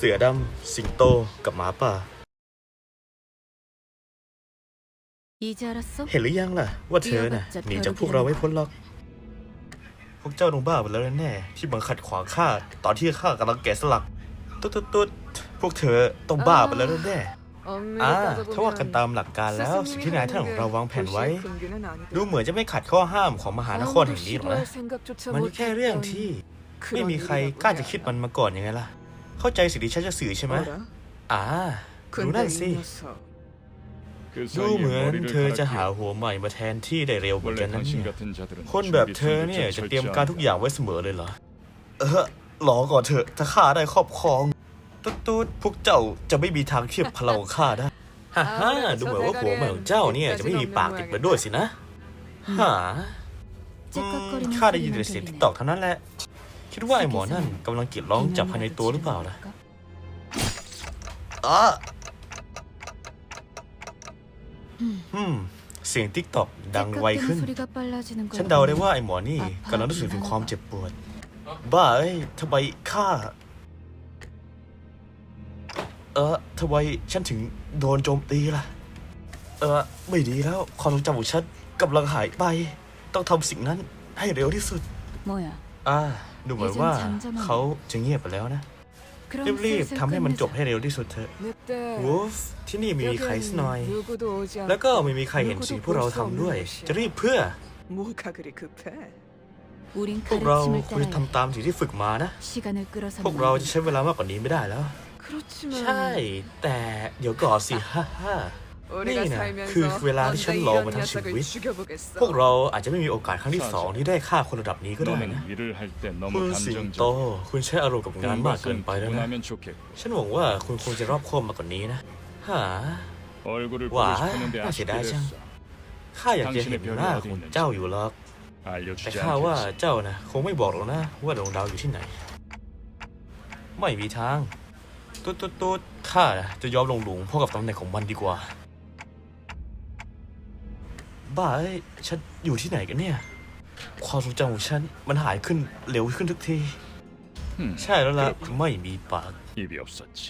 สือดำ สิงโต กับหมาป่า 이제 알았어? เห็นหรือยังล่ะ ว่าเธอน่ะหนีจากพวกเราไม่พ้นหรอก พวกเจ้าต้องบ้าไปแล้วแน่ๆที่บังขัดขวางข้าตอนที่ข้ากำลังแกะสลัก ตุ๊ดตุ๊ดตุ๊ดพวกเธอต้องบ้าไปแล้วแน่ๆอ่าถ้าว่ากันตามหลักการแล้วสิ่งที่นายท่านของเราวางแผนไว้ ดูเหมือนจะไม่ขัดข้อห้ามของมหานครแห่งนี้หรอกนะ มันแค่เรื่องที่ไม่มีใครกล้าจะคิดมันมาก่อนยังไงล่ะ เข้าใจสิ่งที่ฉันจะสื่อใช่ไหมอ่าดูนั่นสิ ดูเหมือนเธอจะหาหัวใหม่มาแทนที่ได้เร็วเหมือนกันนะเนี่ยคนแบบเธอเนี่ยจะเตรียมการทุกอย่างไว้เสมอเลยเหรอ เออรอก่อนเถอะ ถ้าข้าได้ครอบครอง ตุ๊ดตุ๊ดพวกเจ้าจะไม่มีทางเทียบพลังของข้าได้ฮ่าฮ่าดูเหมือนว่าหัวใหม่ของเจ้าเนี่ยจะไม่มีปากติดมาด้วยสินะฮ่าอืมข้าได้ยินแต่เสียงติ๊กตอกเท่านั้นแหละ คิดว่าไอ้หมอนั่นกำลังกรีดร้องจากภายในตัวหรือเปล่าล่ะอะอืม เสียงติ๊กตอกดังไวขึ้น ฉันเดาได้ว่าไอ้หมอนี่กำลังรู้สึกถึงความเจ็บปวด บ้าเอ้ยทำไมข้า เออทำไมฉันถึงโดนโจมตีล่ะ เออ ไม่ดีแล้ว ความทรงจำของฉันกำลังหายไป ต้องทำสิ่งนั้นให้เร็วที่สุด뭐 야? อ่า ดูเหมือนว่าเขาจะเงียบไปแล้วนะ รีบๆทำให้มันจบให้เร็วที่สุดเถอะวูฟที่นี่ไม่มีใครสักหน่อย แล้วก็ไม่มีใครเห็นสิ่งพวกเราทำด้วย จะรีบเพื่อ พวกเราควรจะทำตามสิ่งที่ฝึกมานะ พวกเราจะใช้เวลามากกว่านี้ไม่ได้แล้ว ใช่ แต่เดี๋ยวก่อนสิฮ่าฮ่า นี่นะคือเวลาที่ฉันรอมาทั้งชีวิต พวกเราอาจจะไม่มีโอกาสครั้งที่สองที่ได้ฆ่าคนระดับนี้ก็ได้นะคุณสิงโต คุณใช้อารมณ์กับงานมากเกินไปแล้วนะ ฉันหวังว่าคุณคงจะรอบคอบมากกว่านี้นะหาว่าน่าเสียดายจังข้าอยากจะเห็นหน้าของเจ้าอยู่หรอกแต่ข้าว่าเจ้านะคงไม่บอกหรอกนะ ว่าดวงดาวอยู่ที่ไหน ไม่มีทางตุ๊ดตุ๊ดตุ๊ดข้าจะยอมลงหลุมพ่อกับตำแหน่งของมันดีกว่า บ้าเอ้ยฉันอยู่ที่ไหนกันเนี่ย ความทรงจำของฉันมันหายขึ้นเร็วขึ้นทุกที 흠, ใช่แล้วล่ะ 그렇군. ไม่มีปาก 입이 없었지.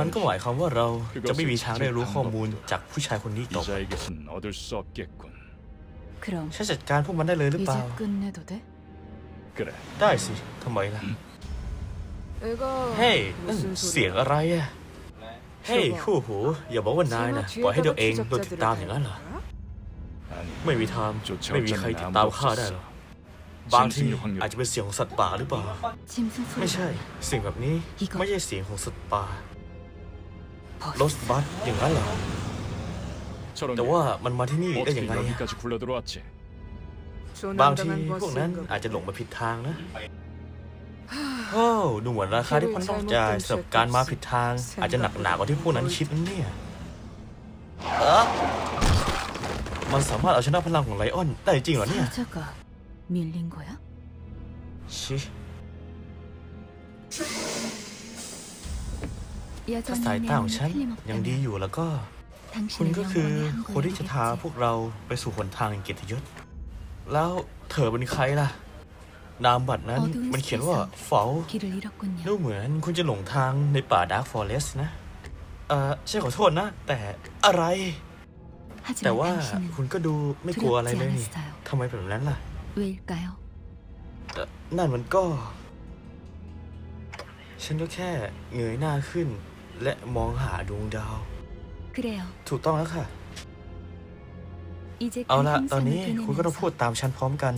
มันก็หมายความว่าเรา คือก็ จะไม่มีทางได้รู้ข้อมูล คือ จากผู้ชายคนนี้ต่อไป 이자에게선 얻을 수 없겠군. 그럼 ฉันจัดการพวกมันได้เลยหรือเป 이제 ล่า 끝내도 돼? 그래. ได้สิ ทำไมล่ะ 이거 เฮ้ยนั่น 무슨 เสียง 소리야? อะไรอะเฮ้ยคู่หู อย่าบอกว่านายนะ 설마 ปล่อยให้ตัว 뒤에다가 เองโดนติด 추적자들을 ตามอย่างนั้นเหรอ 달는 거야? 아니, ไม่มีทางไม่มีใครติดตามข้าได้หรอกบางทีอาจจะเป็นเสียงของสัตว์ป่าหรือเปล่า ไม่ใช่ เสียงแบบนี้ไม่ใช่เสียงของสัตว์ป่ารถบัสอย่างนั้นเหรอแต่ว่ามันมาที่นี่ได้อย่างไรบางทีพวกนั้นอาจจะหลงมาผิดทางนะโอ้ดูเหมือนราคาที่พันต้องจ่ายสำหรับการมาผิดทาง อาจจะหนักหนากว่าที่พวกนั้นคิดนั่นเนี่ยเออ มันสามารถเอาชนะพลังของไลออนได้จริงเหรอเนี่ย 사자가 밀린 거야? ชิ ถ้า 여전히 สาย 내 ตาของฉัน 눈이 ยังดี 틀림없다면 อยู่แล้วก็ คุณ 당신은 ก็คือ 영원히 คนที่จะพา 한국에 พวกเราไปสู่หนทางแห่งเกียรติยศ แล้วเธอเป็นใครล่ะ นามบัตรนั้นมันเขียนว่าเฝา 길을 잃었군요. ดูเหมือนคุณจะหลงทางในป่าดาร์กฟอเรสต์นะ เอ่อฉันขอโทษนะ แต่อะไร แต่ว่าคุณก็ดูไม่กลัวอะไรเลยนี่ทำไมแบบนั้นล่ะนั่นมันก็ ฉันก็แค่เงยหน้าขึ้น และมองหาดวงดาว ถูกต้องแล้วค่ะ เอาละตอนนี้คุณก็ต้องพูดตามฉันพร้อมกัน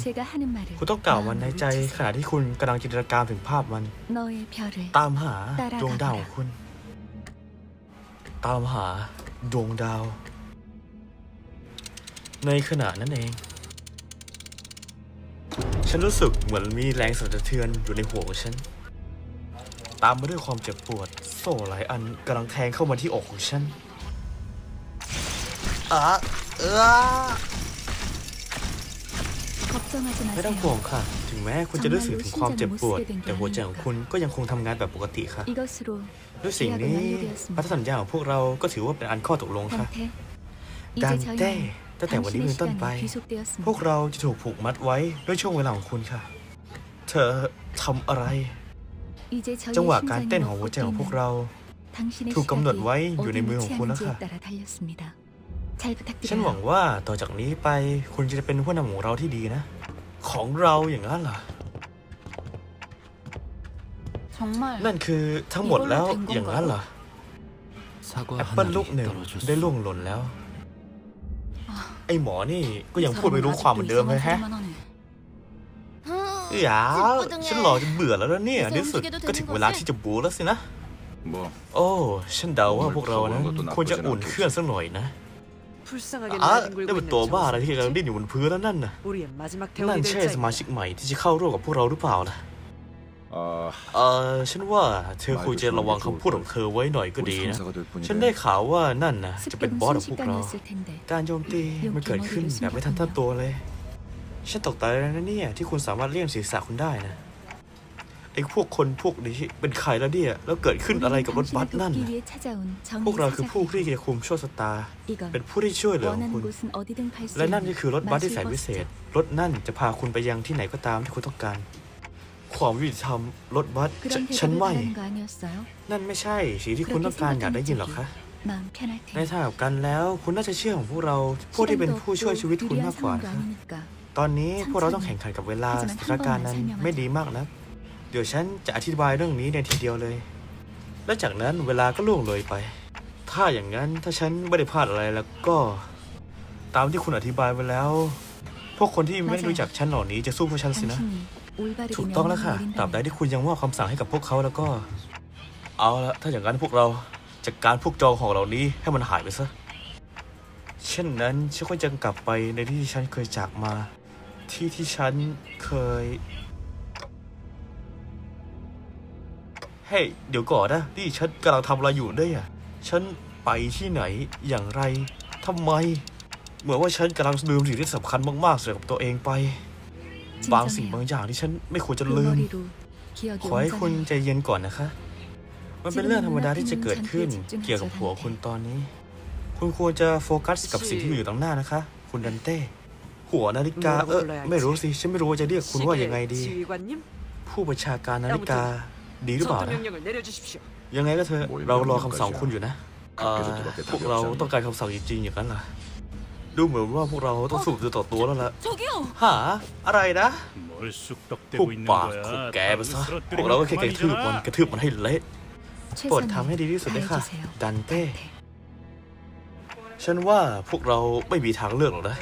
คุณต้องกล่าวมันในใจขณะที่คุณกำลังจินตนาการถึงภาพมัน ตามหาดวงดาวของคุณ ตามหาดวงดาว ในขณะนั้นเอง ฉันรู้สึกเหมือนมีแรงสั่นสะเทือนอยู่ในหัวของฉัน ตามมาด้วยความเจ็บปวด โซ่หลายอันกำลังแทงเข้ามาที่อกของฉันอะเออไม่ต้องห่วงค่ะ ถึงแม้คุณจะรู้สึกถึงความเจ็บปวด แต่หัวใจของคุณก็ยังคงทำงานแบบปกติค่ะ ด้วยสิ่งนี้พันธสัญญาของพวกเราก็ถือว่าเป็นอันข้อตกลงค่ะดังเต้ ตั้งแต่วันนี้เป็นต้นไป พวกเราจะถูกผูกมัดไว้ด้วยช่วงเวลาของคุณค่ะ เธอทำอะไร จังหวะการเต้นของหัวใจของพวกเรา ถูกกำหนดไว้อยู่ในมือของคุณแล้วค่ะ ฉันหวังว่าต่อจากนี้ไปคุณจะเป็นผู้นำของเราที่ดีนะ ของเราอย่างนั้นเหรอนั่นคือทั้งหมดแล้วอย่างนั้นเหรอแอปเปิลลูกหนึ่งได้ล่วงหล่นแล้ว ไอหมอนี่ก็ยังพูดไม่รู้ความเหมือนเดิมเลยแฮะอย่าฉันรอจนเบื่อแล้วนะเนี่ยที่สุดก็ถึงเวลาที่จะบูแล้วสินะ โอ้ฉันเดาว่าพวกเรานะควรจะอุ่นเครื่องสักหน่อยนะอะได้เป็นตัวบ้าอะไรที่กำลังดิ้นอยู่บนพื้นแล้วนั่นน่ะนั่นใช่สมาชิกใหม่ที่จะเข้าร่วมกับพวกเราหรือเปล่านะ เอ่อฉันว่าเธอควรจะระวังคำพูดของเธอไว้หน่อยก็ดีนะ ฉันได้ข่าวว่านั่นนะจะเป็นบอสของพวกเรา การโจมตีมันเกิดขึ้นแบบไม่ทันท่าตัวเลย ฉันตกใจแล้วนะเนี่ยที่คุณสามารถเลี่ยงศีรษะคุณได้นะไอ้พวกคนพวกนี้เป็นใครแล้วเนี่ย แล้วเกิดขึ้นอะไรกับรถบัสนั่น พวกเราคือผู้ที่จะคุมโชคชะตา เป็นผู้ที่ช่วยเหลือคุณ และนั่นก็คือรถบัสที่แสนพิเศษ รถนั่นจะพาคุณไปยังที่ไหนก็ตามที่คุณต้องการ ความยุติธรรมรถบัสจะ 그런 ฉัน 대답을 ไม่ 바라는 거 아니었어요? นั่นไม่ใช่สิ่งที่คุณต้องการอยากได้ยินหรอกคะ 마음 편할 ใน 테니 ทางกลับกันแล้ว คุณน่าจะเชื่อของพวกเราพวกที่เป็น 시간도 ผู้ช่วย 없고 ชีวิตคุณ 유리한 มากกว่า 상황도 นะคะ 아니니까 ตอนนี้พวกเราต้องแข่งขันกับเวลาสถานการณ์นั้นไม่ดีมากนะ เดี๋ยวฉันจะอธิบายเรื่องนี้ในทีเดียวเลย และจากนั้นเวลาก็ล่วงเลยไป ถ้าอย่างนั้นถ้าฉันไม่ได้พลาดอะไรแล้วก็ ตามที่คุณอธิบายไว้แล้ว พวกคนที่ไม่ได้รู้จักฉันเหล่านี้จะสู้พวกฉันสินะ 당신이 올바르게 ถูกต้องแล้วค่ะตราบใดที่คุณยังมอบคำสั่งให้กับพวกเขาแล้วก็ เอาละถ้าอย่างนั้นพวกเราจัดการพวกจองของเหล่านี้ให้มันหายไปซะ เช่นนั้นฉันก็จะกลับไปในที่ที่ฉันเคยจากมา ที่ที่ฉันเคย เฮ้ยเดี๋ยวก่อนนะที่ฉันกำลังทำอะไรอยู่ด้วยอะฉันไปที่ไหนอย่างไรทำไม เหมือนว่าฉันกำลังลืมสิ่งที่สำคัญมากๆเสียกับตัวเองไป บางสิ่งบางอย่างที่ฉันไม่ควรจะลืม ขอให้คุณใจเย็นก่อนนะคะ มันเป็นเรื่องธรรมดาที่จะเกิดขึ้นเกี่ยวกับผัวคุณตอนนี้ คุณควรจะโฟกัสกับสิ่งที่อยู่ตรงหน้านะคะ คุณดันเต้ หัวนาฬิกาเออไม่รู้สิฉันไม่รู้จะเรียกคุณว่าอย่างไงดี ผู้ประชาการนาฬิกาดีหรือเปล่านะยังไงก็เธอเรารอคำสั่งคุณอยู่นะพวกเราต้องการคำสั่งจริงๆอย่างนั้นเหรอ ดูเหมือนว่าพวกเราต้องสู้ตัวต่อตัวแล้วล่ะ 저기요 หาอะไรนะ 뭘 หุบ 쑥덕대고 있는 ปาก 거야? หุบแกไปซะ 다음을 พวกเราก็แค่กระทืบมัน 그만이잖아. กระทืบมันให้เละโปรดทำให้ดีที่สุดเลยค่ะ 다해주세요. ดันเต้ ฉันว่าพวกเราไม่มีทางเลือกหรอกนะ